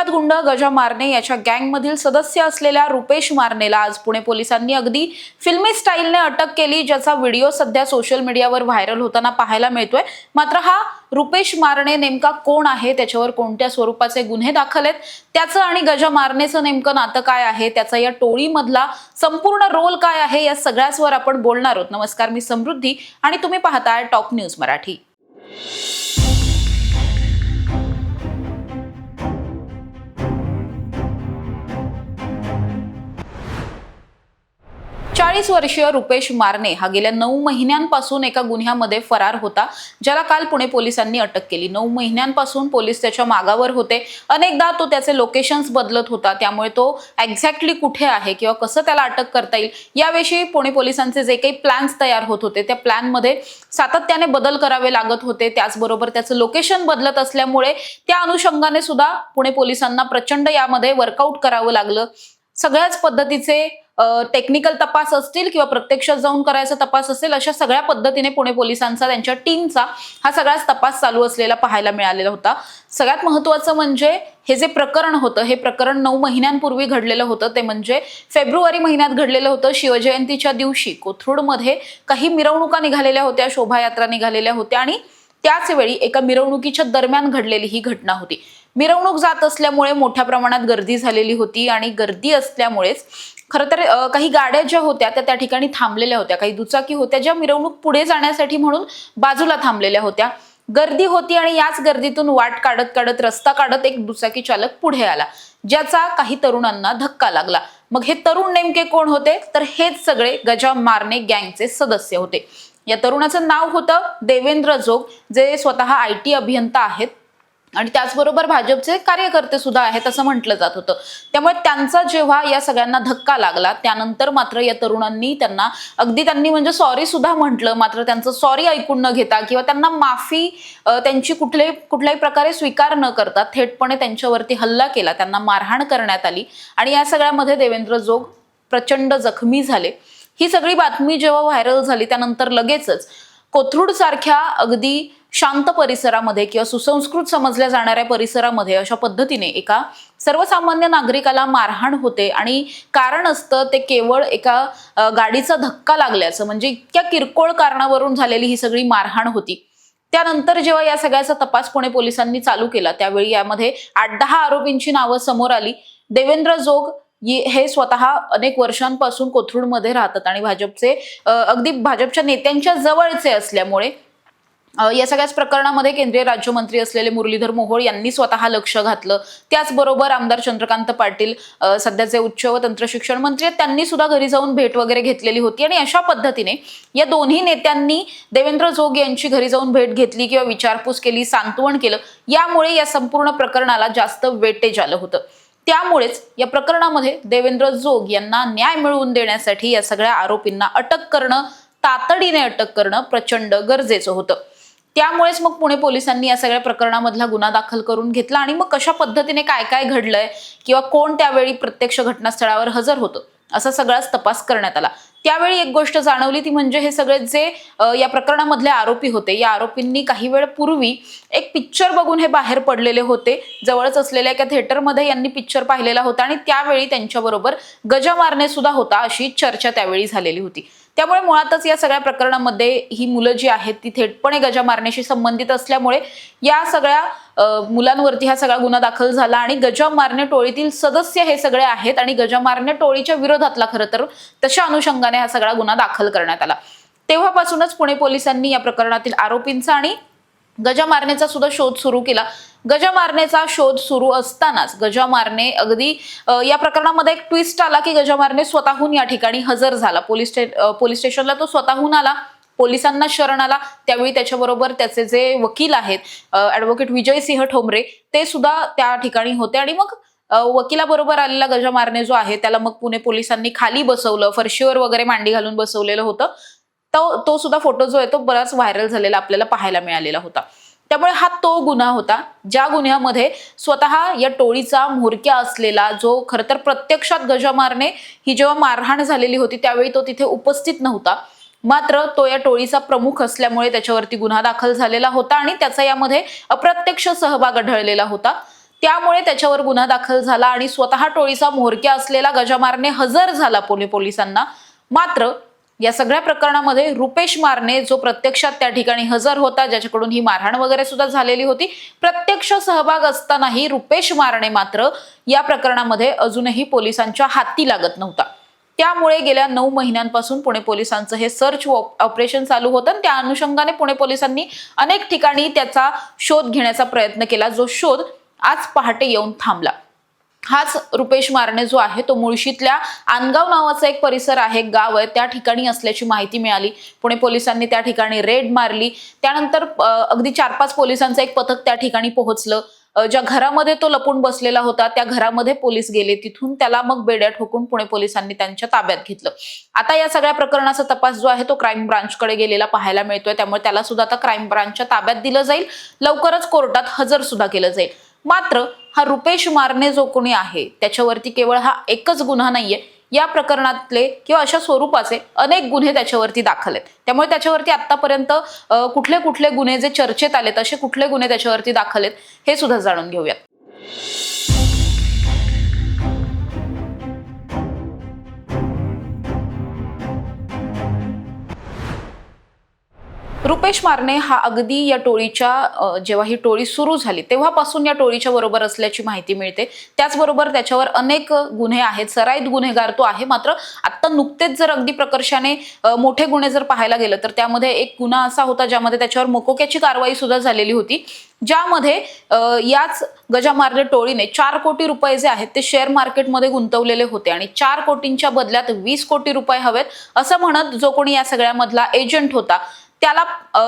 कुख्यात गुंड गजा मारणे याच्या गँगमधील सदस्य असलेल्या रुपेश मारनेला आज पुणे पोलिसांनी अगदी फिल्मी स्टाईलने अटक केली ज्याचा व्हिडिओ सध्या सोशल मीडियावर व्हायरल होताना पाहायला मिळतोय. मात्र हा रुपेश मारणे नेमका कोण आहे? त्याच्यावर कोणत्या स्वरूपाचे गुन्हे दाखल आहेत? त्याचं आणि गजा मारनेचं नेमकं नातं काय आहे? त्याचा या टोळीमधला संपूर्ण रोल काय आहे? या सगळ्याचवर आपण बोलणार आहोत. नमस्कार मी समृद्धी आणि तुम्ही पाहताय टॉप न्यूज मराठी. चाळीस वर्षीय रुपेश मारणे हा गेल्या नऊ महिन्यांपासून एका गुन्ह्यामध्ये फरार होता ज्याला काल पुणे पोलिसांनी अटक केली. नऊ महिन्यांपासून पोलीस त्याच्या मागावर होते. अनेकदा तो त्याचे लोकेशन्स बदलत होता. त्यामुळे तो एक्झॅक्टली कुठे आहे किंवा कसं त्याला अटक करता येईल याविषयी पुणे पोलिसांचे जे काही प्लॅन्स तयार होत होते त्या प्लॅनमध्ये सातत्याने बदल करावे लागत होते. त्याचबरोबर त्याचं लोकेशन बदलत असल्यामुळे त्या अनुषंगाने सुद्धा पुणे पोलिसांना प्रचंड यामध्ये वर्कआउट करावं लागलं. सगळ्याच पद्धतीचे टेक्निकल तपास असतील किंवा प्रत्यक्षात जाऊन करायचा तपास असेल अशा सगळ्या पद्धतीने पुणे पोलिसांचा त्यांच्या टीमचा हा सगळाच तपास चालू असलेला पाहायला मिळालेला होता. सगळ्यात महत्वाचं म्हणजे हे जे प्रकरण होतं हे प्रकरण नऊ महिन्यांपूर्वी घडलेलं होतं. ते म्हणजे फेब्रुवारी महिन्यात घडलेलं होतं. शिवजयंतीच्या दिवशी कोथरूडमध्ये काही मिरवणुका निघालेल्या होत्या शोभायात्रा निघालेल्या होत्या आणि त्याच वेळी एका मिरवणुकीच्या दरम्यान घडलेली ही घटना होती. मिरवणूक जात असल्यामुळे मोठ्या प्रमाणात गर्दी झालेली होती आणि गर्दी असल्यामुळेच खरं तर काही गाड्या ज्या होत्या त्या त्या ठिकाणी थांबलेल्या होत्या. काही दुचाकी होत्या ज्या मिरवणूक पुढे जाण्यासाठी म्हणून बाजूला थांबलेल्या होत्या. गर्दी होती आणि याच गर्दीतून वाट काढत काढत रस्ता काढत एक दुचाकी चालक पुढे आला ज्याचा काही तरुणांना धक्का लागला. मग हे तरुण नेमके कोण होते? तर हेच सगळे गजा मारणे गँगचे सदस्य होते. या तरुणाचं नाव होतं देवेंद्र जोग जे स्वतः आय टी अभियंता आहेत. आणि त्याचबरोबर भाजपचे कार्यकर्ते सुद्धा आहेत असं म्हटलं जात होतं. त्यामुळे त्यांचा जेव्हा या सगळ्यांना धक्का लागला त्यानंतर मात्र या तरुणांनी त्यांना अगदी त्यांनी म्हणजे सॉरी सुद्धा म्हटलं मात्र त्यांचं सॉरी ऐकून न घेता किंवा त्यांना माफी त्यांची कुठल्याही कुठल्याही प्रकारे स्वीकार न करता थेटपणे त्यांच्यावरती हल्ला केला त्यांना मारहाण करण्यात आली. आणि या सगळ्यामध्ये देवेंद्र जोग प्रचंड जखमी झाले. ही सगळी बातमी जेव्हा व्हायरल झाली त्यानंतर लगेचच कोथरूड सारख्या अगदी शांत परिसरामध्ये किंवा सुसंस्कृत समजल्या जाणाऱ्या परिसरामध्ये अशा पद्धतीने एका सर्वसामान्य नागरिकाला मारहाण होते. आणि कारण असतं ते केवळ एका गाडीचा धक्का लागल्याचं. म्हणजे इतक्या किरकोळ कारणावरून झालेली ही सगळी मारहाण होती. त्यानंतर जेव्हा या सगळ्याचा तपास पुणे पोलिसांनी चालू केला त्यावेळी यामध्ये आठ दहा आरोपींची नावं समोर आली. देवेंद्र जोग हे स्वतः अनेक वर्षांपासून कोथरूडमध्ये राहतात आणि भाजपचे अगदी भाजपच्या नेत्यांच्या जवळचे असल्यामुळे या सगळ्याच प्रकरणामध्ये केंद्रीय राज्यमंत्री असलेले मुरलीधर मोहोळ यांनी स्वतः लक्ष घातलं. त्याचबरोबर आमदार चंद्रकांत पाटील सध्याचे उच्च व तंत्रशिक्षण मंत्री आहेत त्यांनी सुद्धा घरी जाऊन भेट वगैरे घेतलेली होती आणि अशा पद्धतीने या दोन्ही नेत्यांनी देवेंद्र जोग यांची घरी जाऊन भेट घेतली किंवा विचारपूस केली सांत्वन केलं. यामुळे या संपूर्ण प्रकरणाला जास्त वेटेज आलं होतं. त्यामुळेच या प्रकरणामध्ये देवेंद्र जोग यांना न्याय मिळवून देण्यासाठी या सगळ्या आरोपींना अटक करणं तातडीने अटक करणं प्रचंड गरजेचं होतं. त्यामुळेच मग पुणे पोलिसांनी या सगळ्या प्रकरणामधला गुन्हा दाखल करून घेतला आणि मग कशा पद्धतीने काय काय घडलंय किंवा कोण त्यावेळी प्रत्यक्ष घटनास्थळावर हजर होतं असा सगळाच तपास करण्यात आला. त्यावेळी एक गोष्ट जाणवली ती म्हणजे हे सगळे जे या प्रकरणामधले आरोपी होते या आरोपींनी काही वेळ पूर्वी एक पिक्चर बघून हे बाहेर पडलेले होते जवळच असलेल्या एका थिएटरमध्ये यांनी पिक्चर पाहिलेला होता आणि त्यावेळी त्यांच्याबरोबर गजा मारणे सुद्धा होता अशी चर्चा त्यावेळी झालेली होती. त्यामुळे मुळातच या सगळ्या प्रकरणामध्ये ही मुलं जी आहेत ती थेटपणे गजा मारण्याशी संबंधित असल्यामुळे या सगळ्या मुलांवरती हा सगळा गुन्हा दाखल झाला आणि गजा मारणे टोळीतील सदस्य हे सगळे आहेत आणि गजा मारणे टोळीच्या विरोधातला खरं तर तशा अनुषंगाने हा सगळा गुन्हा दाखल करण्यात आला. तेव्हापासूनच पुणे पोलिसांनी या प्रकरणातील आरोपींचा आणि गजा मारण्याचा सुद्धा शोध सुरू केला. गजा शोध सुरू असतानाच गजामारणे अगदी या प्रकरणामध्ये एक ट्विस्ट आला की गजामारणे स्वतःहून या ठिकाणी हजर झाला. पोलीस स्टे- पोलीस स्टेशनला तो स्वतःहून आला. पोलिसांना शरण आला. त्यावेळी त्याच्याबरोबर त्याचे जे वकील आहेत ऍडव्होकेट विजय सिंह ठोंबरे ते सुद्धा त्या ठिकाणी होते. आणि मग वकिलाबरोबर आलेला गजा मारणे जो आहे त्याला मग पुणे पोलिसांनी खाली बसवलं फरशीवर वगैरे मांडी घालून बसवलेलं होतं. तो तो सुद्धा फोटो जो आहे तो बराच व्हायरल झालेला आपल्याला पाहायला मिळालेला होता. त्यामुळे हा तो गुन्हा होता ज्या गुन्ह्यामध्ये स्वतः या टोळीचा म्होरक्या असलेला जो खरं तर प्रत्यक्षात गजा मारणे ही जेव्हा मारहाण झालेली होती त्यावेळी तो तिथे उपस्थित नव्हता. मात्र तो या टोळीचा प्रमुख असल्यामुळे त्याच्यावरती गुन्हा दाखल झालेला होता आणि त्याचा यामध्ये अप्रत्यक्ष सहभाग आढळलेला होता. त्यामुळे त्याच्यावर गुन्हा दाखल झाला आणि स्वतः टोळीचा म्होरक्या असलेला गजामारने हजर झाला पुणे पोलिसांना. मात्र या सगळ्या प्रकरणामध्ये रुपेश मारने जो प्रत्यक्षात त्या ठिकाणी हजर होता ज्याच्याकडून ही मारहाण वगैरे सुद्धा झालेली होती प्रत्यक्ष सहभाग असतानाही रुपेश मारणे मात्र या प्रकरणामध्ये अजूनही पोलिसांच्या हाती लागत नव्हता. त्यामुळे गेल्या नऊ महिन्यांपासून पुणे पोलिसांचं हे सर्च ऑपरेशन चालू होतं. आणि त्या अनुषंगाने पुणे पोलिसांनी अनेक ठिकाणी त्याचा शोध घेण्याचा प्रयत्न केला. जो शोध आज पहाटे येऊन थांबला. हाच रुपेश मारणे जो आहे तो मुळशीतल्या आनगाव नावाचा एक परिसर आहे गाव आहे. त्या ठिकाणी असल्याची माहिती मिळाली. पुणे पोलिसांनी त्या ठिकाणी रेड मारली. त्यानंतर अगदी चार पाच पोलिसांचं एक पथक त्या ठिकाणी पोहोचलं. ज्या घरामध्ये तो लपून बसलेला होता त्या घरामध्ये पोलीस गेले. तिथून त्याला मग बेड्या ठोकून पुणे पोलिसांनी त्यांच्या ताब्यात घेतलं. आता या सगळ्या प्रकरणाचा तपास जो आहे तो क्राईम ब्रांचकडे गेलेला पाहायला मिळतोय. त्यामुळे त्याला सुद्धा आता क्राईम ब्रांचच्या ताब्यात दिलं जाईल. लवकरच कोर्टात हजर सुद्धा केलं जाईल. मात्र हा रुपेश मारणे जो कोणी आहे त्याच्यावरती केवळ हा एकच गुन्हा नाहीये. या प्रकरणातले किंवा अशा स्वरूपाचे अनेक गुन्हे त्याच्यावरती दाखल आहेत. त्यामुळे त्याच्यावरती आतापर्यंत कुठले कुठले गुन्हे जे चर्चेत आलेत असे कुठले गुन्हे त्याच्यावरती दाखल आहेत हे सुद्धा जाणून घेऊयात. रुपेश मारणे हा अगदी या टोळीच्या जेव्हा ही टोळी सुरू झाली तेव्हापासून या टोळीच्या बरोबर असल्याची माहिती मिळते. त्याचबरोबर त्याच्यावर अनेक गुन्हे आहेत सराईत गुन्हेगार तो आहे मात्र आत्ता नुकतेच जर अगदी प्रकर्षाने मोठे गुन्हे जर पाहायला गेलं तर त्यामध्ये एक गुन्हा असा होता ज्यामध्ये त्याच्यावर मोकोक्याची कारवाई सुद्धा झालेली होती ज्यामध्ये याच गजामार्ले टोळीने चार कोटी रुपये जे आहेत ते शेअर मार्केटमध्ये गुंतवलेले होते आणि चार कोटींच्या बदल्यात वीस कोटी रुपये हवेत असं म्हणत जो कोणी या सगळ्यामधला एजंट होता त्याला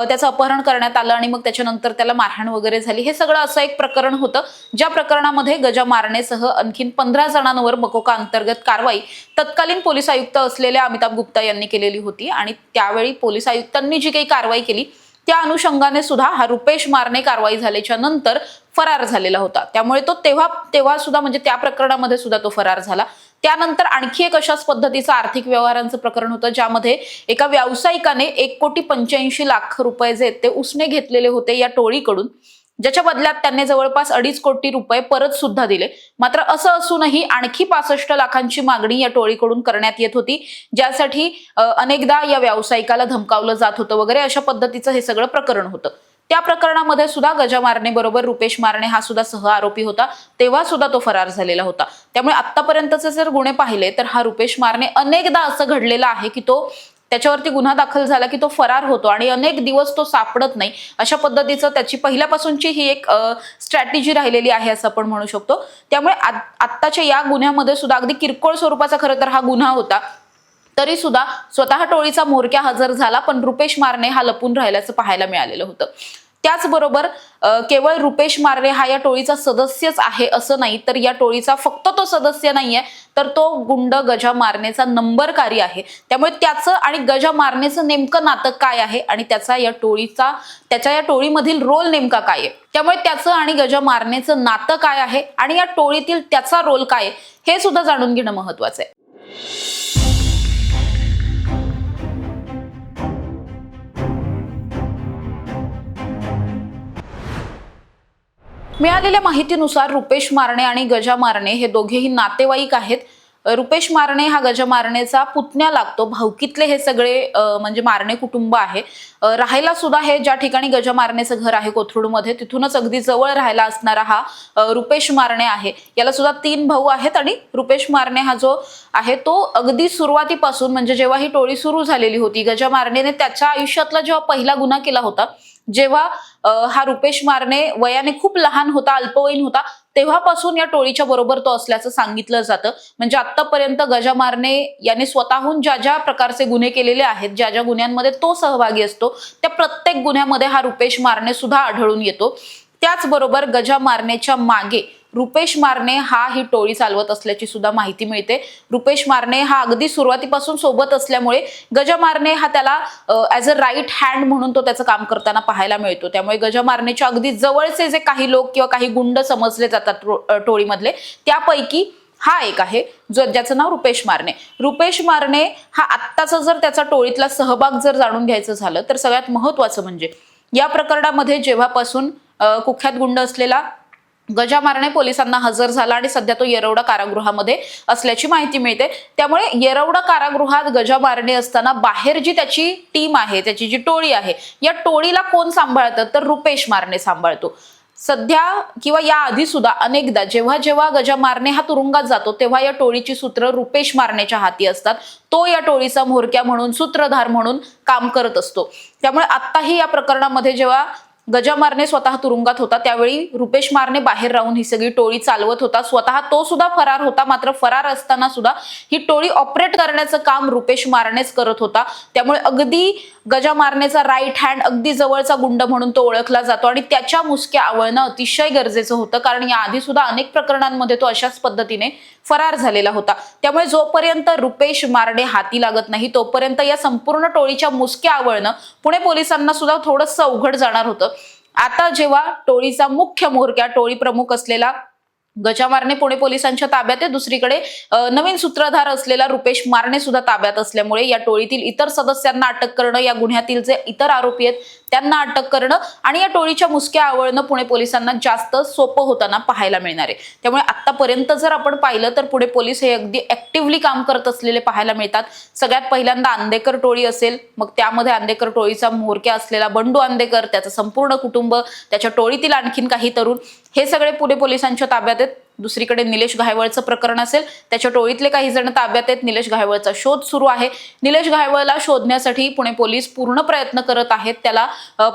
त्याचं अपहरण करण्यात आलं आणि मग त्याच्यानंतर त्याला मारहाण वगैरे झाली. हे सगळं असं एक प्रकरण होतं ज्या प्रकरणामध्ये गजा मारणेसह आणखीन पंधरा जणांवर मकोका अंतर्गत कारवाई तत्कालीन पोलीस आयुक्त असलेल्या अमिताभ गुप्ता यांनी केलेली होती आणि त्यावेळी पोलीस आयुक्तांनी जी काही कारवाई केली त्या अनुषंगाने सुद्धा हा रुपेश मारणे कारवाई झाल्याच्यानंतर फरार झालेला होता. त्यामुळे तो तेव्हा तेव्हा सुद्धा म्हणजे त्या प्रकरणामध्ये सुद्धा तो फरार झाला. त्यानंतर आणखी एक अशाच पद्धतीचं आर्थिक व्यवहारांचं प्रकरण होतं ज्यामध्ये एका व्यावसायिकाने एक कोटी पंच्याऐंशी लाख रुपये जे ते उसने घेतलेले होते या टोळीकडून ज्याच्या बदल्यात त्यांनी जवळपास अडीच कोटी रुपये परत सुद्धा दिले. मात्र असं असूनही आणखी पासष्ट लाखांची मागणी या टोळीकडून करण्यात येत होती ज्यासाठी अनेकदा या व्यावसायिकाला धमकावलं जात होतं वगैरे अशा पद्धतीचं हे सगळं प्रकरण होतं. त्या प्रकरणामध्ये सुद्धा गजा बरोबर रुपेश मारणे हा सुद्धा सह आरोपी होता. तेव्हा सुद्धा तो फरार झालेला होता. त्यामुळे आतापर्यंतचे जर गुन्हे पाहिले तर हा रुपेश मारणे अनेकदा असं घडलेलं आहे की तो त्याच्यावरती गुन्हा दाखल झाला की तो फरार होतो आणि अनेक दिवस तो सापडत नाही. अशा पद्धतीचं त्याची पहिल्यापासूनची ही एक स्ट्रॅटेजी राहिलेली आहे असं आपण म्हणू शकतो. त्यामुळे आत- आत्ताच्या या गुन्ह्यामध्ये सुद्धा अगदी किरकोळ स्वरूपाचा खरं तर हा गुन्हा होता. तरी सुद्धा स्वतः टोळीचा म्होरक्या हजर झाला पण रुपेश मारणे हा लपून राहिल्याचं पाहायला मिळालेलं होतं. त्याचबरोबर केवळ रुपेश मारणे हा या टोळीचा सदस्यच आहे असं नाही तर या टोळीचा फक्त तो सदस्य नाहीये तर तो गुंड गजा मारण्याचा नंबरकारी आहे. त्यामुळे त्याचं आणि गजा मारण्याचं नेमकं नातं काय आहे आणि त्याचा या टोळीचा त्याच्या या टोळीमधील रोल नेमका काय आहे? त्यामुळे त्याचं आणि गजा मारण्याचं नातं काय आहे आणि या टोळीतील त्याचा रोल काय आहे हे सुद्धा जाणून घेणं महत्वाचं आहे. मिळालेल्या माहितीनुसार रुपेश मारणे आणि गजा मारणे हे दोघेही नातेवाईक आहेत. रुपेश मारणे हा गजा मारणेचा पुतण्या लागतो. भावकीतले हे सगळे म्हणजे मारणे कुटुंब आहे. राहायला सुद्धा हे ज्या ठिकाणी गजा मारणेचं घर आहे कोथरूडमध्ये तिथूनच अगदी जवळ राहायला असणारा हा रुपेश मारणे आहे. याला सुद्धा तीन भाऊ आहेत आणि रुपेश मारणे हा जो आहे तो अगदी सुरुवातीपासून म्हणजे जेव्हा ही टोळी सुरू झालेली होती गजा मारणेने त्याच्या आयुष्यातला जेव्हा पहिला गुन्हा केला होता जेव्हा हा रुपेश मारणे वयाने खूप लहान होता अल्पवयीन होता तेव्हापासून या टोळीच्या बरोबर तो असल्याचं सांगितलं जातं. म्हणजे आतापर्यंत गजा मारणे याने स्वतःहून ज्या ज्या प्रकारचे गुन्हे केलेले आहेत ज्या ज्या गुन्ह्यांमध्ये तो सहभागी असतो त्या प्रत्येक गुन्ह्यामध्ये हा रुपेश मारणे सुद्धा आढळून येतो. त्याचबरोबर गजा मारण्याच्या मागे रुपेश मारणे हा ही टोळी चालवत असल्याची सुद्धा माहिती मिळते. रुपेश मारणे हा अगदी सुरुवातीपासून सोबत असल्यामुळे गजा मारणे हा त्याला ऍज अ राईट हँड म्हणून तो त्याचं काम करताना पाहायला मिळतो. त्यामुळे गजा मारण्याच्या अगदी जवळचे जे काही लोक किंवा काही गुंड समजले जातात टो- टोळीमधले त्यापैकी हा एक आहे जो ज्याचं नाव रुपेश मारणे. रुपेश मारणे हा आत्ताचा जर त्याचा टोळीतला सहभाग जर जाणून घ्यायचं झालं तर सगळ्यात महत्वाचं म्हणजे या प्रकरणामध्ये जेव्हापासून कुख्यात गुंड असलेला गजा मारणे पोलिसांना हजर झाला आणि सध्या तो येरवडा कारागृहामध्ये असल्याची माहिती मिळते. त्यामुळे येरवडा कारागृहात गजा मारणे असताना बाहेर जी त्याची टीम आहे त्याची जी टोळी आहे या टोळीला कोण सांभाळतं? तर रुपेश मारणे सांभाळतो. सध्या किंवा या आधी सुद्धा अनेकदा जेव्हा जेव्हा गजा मारणे हा तुरुंगात जातो तेव्हा या टोळीची सूत्र रुपेश मारण्याच्या हाती असतात. तो या टोळीचा म्होरक्या म्हणून सूत्रधार म्हणून काम करत असतो. त्यामुळे आत्ताही या प्रकरणामध्ये जेव्हा गजा मारणे स्वतः तुरुंगात होता. त्यावेळी रुपेश मारणे बाहेर राहून ही सगळी टोळी चालवत होता. स्वतः तो सुद्धा फरार होता. मात्र फरार असताना सुद्धा ही टोळी ऑपरेट करण्याचं काम रुपेश मारणेच करत होता. त्यामुळे अगदी गजा मारण्याचा राईट हँड अगदी जवळचा गुंड म्हणून तो ओळखला जातो आणि त्याच्या मुसक्या आवळणं अतिशय गरजेचं होतं. कारण याआधी सुद्धा अनेक प्रकरणांमध्ये तो अशाच पद्धतीने फरार झालेला होता. त्यामुळे जोपर्यंत रुपेश मारणे हाती लागत नाही तोपर्यंत या संपूर्ण टोळीच्या मुसक्या आवळणं पुणे पोलिसांना सुद्धा थोडंसं अवघड जाणार होतं. आता जेव्हा टोळीचा मुख्य म्होरक्या टोळी प्रमुख असलेला गजा मारणे पुणे पोलिसांच्या ताब्यात आहे. दुसरीकडे नवीन सूत्रधार असलेला रुपेश मारणे सुद्धा ताब्यात असल्यामुळे या टोळीतील इतर सदस्यांना अटक करणं या गुन्ह्यातील जे इतर आरोपी आहेत त्यांना अटक करणं आणि या टोळीच्या मुसक्या आवळणं पुणे पोलिसांना जास्त सोपं होताना पाहायला मिळणार आहे. त्यामुळे आतापर्यंत जर आपण पाहिलं तर पुणे पोलीस हे अगदी ऍक्टिव्हली काम करत असलेले पाहायला मिळतात. सगळ्यात पहिल्यांदा आंदेकर टोळी असेल मग त्यामध्ये आंदेकर टोळीचा म्होरक्या असलेला बंडू आंदेकर त्याचं संपूर्ण कुटुंब त्याच्या टोळीतील आणखीन काही तरुण हे सगळे पुणे पोलिसांच्या ताब्यात आहेत. दुसरीकडे निलेश घायवळचं प्रकरण असेल त्याच्या टोळीतले काही जण ताब्यात आहेत. निलेश घायवळचा शोध सुरू आहे. निलेश घायवळला शोधण्यासाठी पुणे पोलीस पूर्ण प्रयत्न करत आहेत. त्याला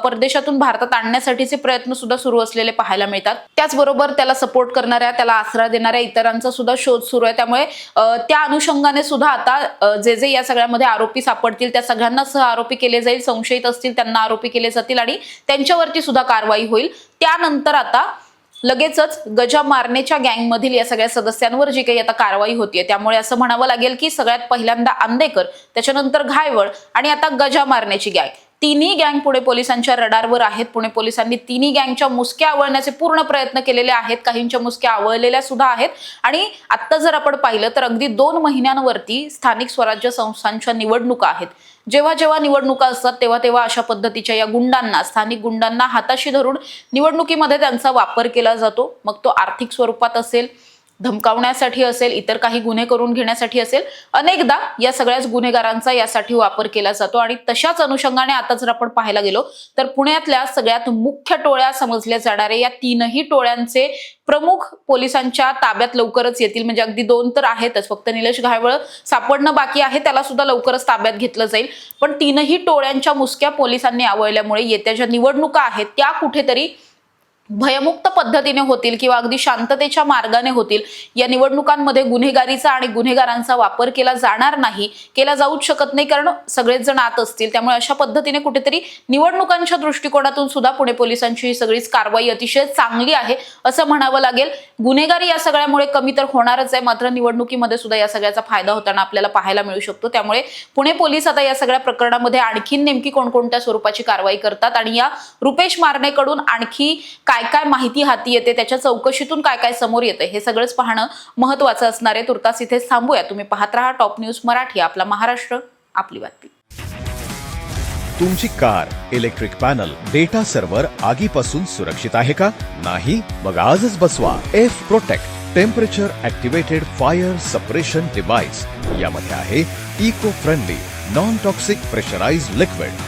परदेशातून भारतात आणण्यासाठीचे प्रयत्न सुद्धा सुरू असलेले पाहायला मिळतात. त्याचबरोबर त्याला सपोर्ट करणाऱ्या त्याला आसरा देणाऱ्या इतरांचा सुद्धा शोध सुरू आहे. त्यामुळे त्या अनुषंगाने सुद्धा आता जे जे या सगळ्यामध्ये आरोपी सापडतील त्या सगळ्यांना सह आरोपी केले जाईल. संशयित असतील त्यांना आरोपी केले जातील आणि त्यांच्यावरती सुद्धा कारवाई होईल. त्यानंतर आता लगेचच गजा मारण्याच्या गँगमधील या सगळ्या सदस्यांवर जी काही आता कारवाई होतीये त्यामुळे असं म्हणावं लागेल की सगळ्यात पहिल्यांदा आंदेकर त्याच्यानंतर घायवळ आणि आता गजा मारण्याची गँग. तिन्ही गँग पुणे पोलिसांच्या रडारवर आहेत. पुणे पोलिसांनी तिन्ही गँगच्या मुसक्या आवळण्याचे पूर्ण प्रयत्न केलेले आहेत. काहींच्या मुसक्या आवळलेल्या सुद्धा आहेत. आणि आत्ता जर आपण पाहिलं तर अगदी दोन महिन्यांवरती स्थानिक स्वराज्य संस्थांच्या निवडणुका आहेत. जेव्हा जेव्हा निवडणुका असतात तेव्हा तेव्हा अशा पद्धतीच्या या गुंडांना स्थानिक गुंडांना हाताशी धरून निवडणुकीमध्ये त्यांचा वापर केला जातो. मग तो आर्थिक स्वरूपात असेल धमकावण्यासाठी असेल इतर काही गुन्हे करून घेण्यासाठी असेल अनेकदा या सगळ्याच गुन्हेगारांचा यासाठी वापर केला जातो आणि तशाच अनुषंगाने आता जर आपण पाहायला गेलो तर पुण्यातल्या सगळ्यात मुख्य टोळ्या समजल्या जाणाऱ्या या तीनही टोळ्यांचे प्रमुख पोलिसांच्या ताब्यात लवकरच येतील. म्हणजे अगदी दोन तर आहेतच. फक्त निलेश घायवळ सापडणं बाकी आहे त्याला सुद्धा लवकरच ताब्यात घेतलं जाईल. पण तीनही टोळ्यांच्या मुसक्या पोलिसांनी आवळल्यामुळे येत्या ज्या निवडणुका आहेत त्या कुठेतरी भयमुक्त पद्धतीने होतील किंवा अगदी शांततेच्या मार्गाने होतील या निवडणुकांमध्ये गुन्हेगारीचा आणि गुन्हेगारांचा वापर केला जाणार नाही केला जाऊच शकत नाही कारण सगळेच जण आत असतील. त्यामुळे अशा पद्धतीने कुठेतरी निवडणुकांच्या दृष्टिकोनातून सुद्धा पुणे पोलिसांची ही सगळीच कारवाई अतिशय चांगली आहे असं म्हणावं लागेल. गुन्हेगारी या सगळ्यामुळे कमी तर होणारच आहे मात्र निवडणुकीमध्ये सुद्धा या सगळ्याचा फायदा होताना आपल्याला पाहायला मिळू शकतो. त्यामुळे पुणे पोलीस आता या सगळ्या प्रकरणामध्ये आणखीन नेमकी कोणकोणत्या स्वरूपाची कारवाई करतात आणि या रुपेश मारणेकडून आणखी काय काय काय माहिती हाती येते त्याच्या चौकशीतून काय काय समोर येते हे सगळंच पाहणं महत्वाचं असणार आहे. तुर्तास इथेच थांबूया. तुम्ही पाहत राहा टॉप न्यूज मराठी आपला महाराष्ट्र आपली बातमी. तुमची car electric panel data server आगीपासून सुरक्षित आहे का? नाही मग आजच बसवा. F protect temperature activated fire suppression device. यामध्ये आहे eco friendly non toxic pressurise liquid.